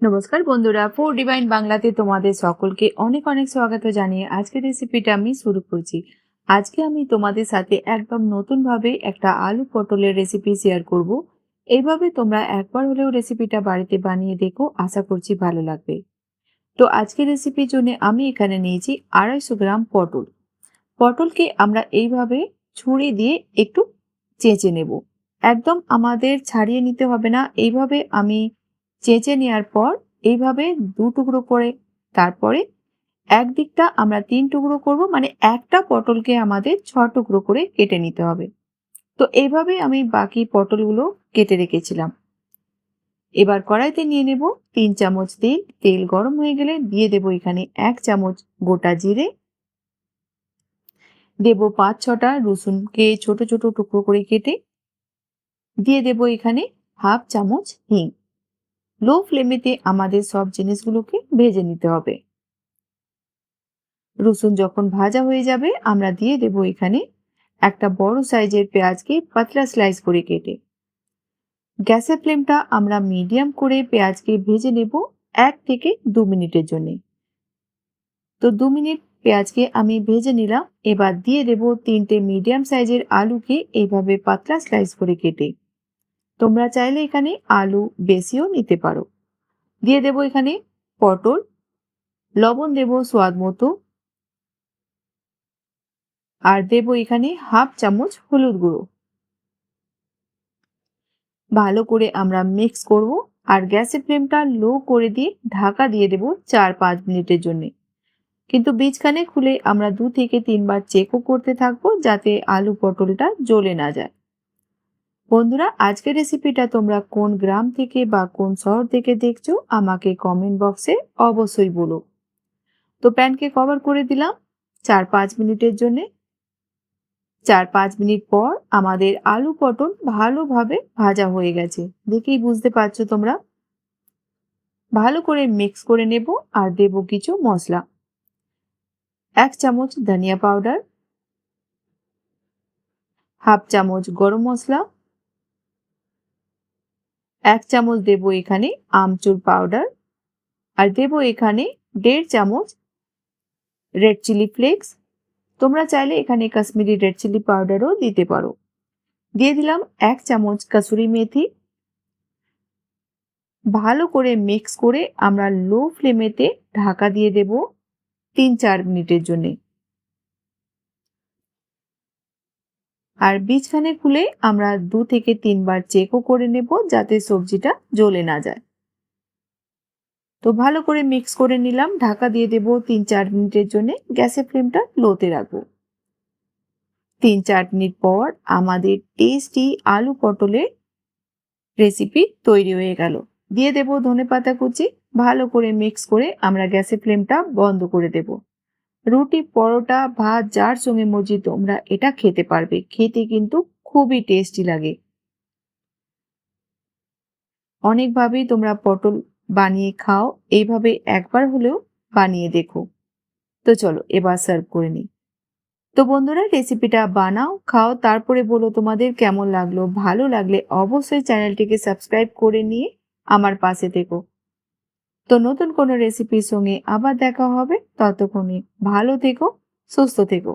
নমস্কার বন্ধুরা four divine বাংলাতে তোমাদের সকলকে অনেক অনেক স্বাগত জানিয়ে আজকের রেসিপিটা আমি শুরু করছি। আজকে আমি তোমাদের সাথে একদম নতুনভাবে একটা আলু পটলের রেসিপি শেয়ার করব। এইভাবে তোমরা একবার হলেও রেসিপিটা বাড়িতে বানিয়ে দেখো, আশা করছি ভালো লাগবে। তো আজকের রেসিপির জন্য আমি এখানে নিয়েছি আড়াইশো গ্রাম পটল। পটলকে আমরা এইভাবে ছুরি দিয়ে একটু চেঁচে নেব। একদম আমাদের ছাড়িয়ে নিতে হবে না, এইভাবে আমি চেঁচে নেওয়ার পর এইভাবে দু টুকরো করে তারপরে একদিকটা আমরা তিন টুকরো করব মানে একটা পটলকে আমাদের ছ টুকরো করে কেটে নিতে হবে। তো এইভাবে আমি বাকি পটলগুলো কেটে রেখেছিলাম। এবার কড়াইতে নিয়ে নেব তিন চামচ তেল। তেল গরম হয়ে গেলে দিয়ে দেব এখানে এক চামচ গোটা জিরে। দেব পাঁচ ছটা রসুনকে ছোট ছোট টুকরো করে কেটে। দিয়ে দেব এখানে হাফ চামচ হিং। লো ফ্লেমেতে আমাদের সব জিনিসগুলোকে ভেজে নিতে হবে। রসুন যখন ভাজা হয়ে যাবে, আমরা দিয়ে দেব এখানে একটা বড় সাইজের পেঁয়াজকে পাতলা স্লাইস করে কেটে। গ্যাসের ফ্লেমটা আমরা মিডিয়াম করে পেঁয়াজকে ভেজে নেব এক থেকে দু মিনিটের জন্য। তো দু মিনিট পেঁয়াজকে আমি ভেজে নিলাম, এবার দিয়ে দেব তিনটে মিডিয়াম সাইজের আলুকে এইভাবে পাতলা স্লাইস করে কেটে। তোমরা চাইলে এখানে আলু বেশিও নিতে পারো। দিয়ে দেব এখানে পটল, লবণ দেব স্বাদ মতো। আর দেব এখানে হাফ চামচ হলুদ গুঁড়ো। ভালো করে আমরা মিক্স করব আর গ্যাসের ফ্লেমটা লো করে দিয়ে ঢাকা দিয়ে দেব চার পাঁচ মিনিটের জন্য। কিন্তু বীজখানে খুলে আমরা দু থেকে তিনবার চেকও করতে থাকব যাতে আলু পটলটা জ্বলে না যায়। বন্ধুরা, আজকের রেসিপিটা তোমরা কোন গ্রাম থেকে বা কোন শহর থেকে দেখছ, আমাকে কমেন্ট বক্সে অবশ্যই বলো। তো প্যানকে কভার করে দিলাম চার পাঁচ মিনিটের জন্যে। চার পাঁচ মিনিট পর আমাদের আলু পটল ভালোভাবে ভাজা হয়ে গেছে। দেখেই বুঝতে পারছ তোমরা? ভালো করে মিক্স করে নেব আর দেব কিছু মশলা। এক চামচ ধনিয়া পাউডার হাফ চামচ গরম মশলা এক চামচ দেব এখানে আমচুর পাউডার আর দেব এখানে দেড় চামচ রেড চিলি ফ্লেক্স তোমরা চাইলে এখানে কাশ্মীরি রেড চিলি পাউডারও দিতে পারো। দিয়ে দিলাম এক চামচ কাসুরি মেথি। ভালো করে মিক্স করে আমরা লো ফ্লেমেতে ঢাকা দিয়ে দেব তিন চার মিনিটের জন্যে। আর বীজখানে খুলে আমরা দু থেকে তিনবার চেকও করে নেব যাতে সবজিটা জ্বলে না যায়। তো ভালো করে মিক্স করে নিলাম, ঢাকা দিয়ে দেব তিন চার মিনিটের জন্য, গ্যাসের ফ্লেমটা লোতে রাখব। তিন চার মিনিট পর আমাদের টেস্টি আলু পটলের রেসিপি তৈরি হয়ে গেল। দিয়ে দেব ধনে পাতা কুচি, ভালো করে মিক্স করে আমরা গ্যাসের ফ্লেমটা বন্ধ করে দেবো। রুটি, পরোটা ভাত যার সঙ্গে মর্জি তোমরা এটা খেতে পারবে। খেতে কিন্তু খুবই টেস্টি লাগে। অনেকভাবেই তোমরা পটল বানিয়ে খাও। এইভাবে একবার হলেও বানিয়ে দেখো। তো চলো, এবার সার্ভ করে নিই। তো বন্ধুরা রেসিপিটা বানাও, খাও, তারপরে বলো তোমাদের কেমন লাগল। ভালো লাগলে অবশ্যই চ্যানেলটিকে সাবস্ক্রাইব করে নিয়ে আমার পাশে থেকো। তো নতুন কোনো রেসিপির সঙ্গে আবার দেখা হবে। ততক্ষণে ভালো থেকো সুস্থ থেকো।